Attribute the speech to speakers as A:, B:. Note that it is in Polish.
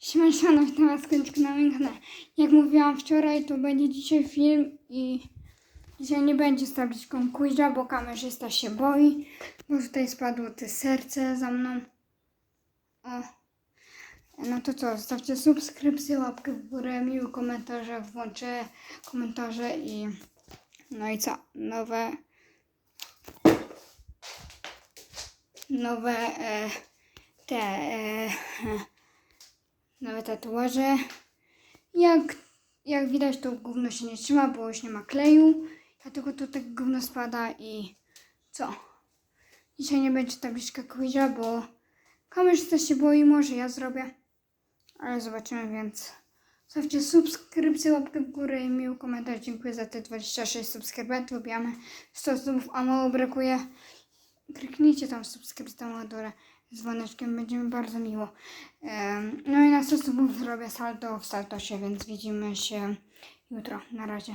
A: Siemano, witam was kończkę na moim kanale. Jak mówiłam wczoraj, to będzie dzisiaj film i dzisiaj nie będzie z tabliczką bo kamerzysta się boi, bo tutaj spadło te serce za mną. O. No to co, zostawcie subskrypcję, łapkę w górę, miły komentarze, włączę komentarze i no i co, nowe nowe e, te e, nowe tatuaże. Jak, jak widać to gówno się nie trzyma, bo już nie ma kleju. Dlatego to tak gówno spada i co? Dzisiaj nie będzie tabliczka quiza, bo kamerzysta się boi, może ja zrobię. Ale zobaczymy, więc zostawcie subskrypcję, łapkę w górę i miły komentarz. Dziękuję za te 26 subskrybentów. Wbijamy 100 subów, a mało brakuje. Kliknijcie tam subskrypcję tam na dole dzwoneczkiem, będzie mi bardzo miło. No i na 100 subów zrobię salto w saltosie, więc widzimy się jutro. Na razie.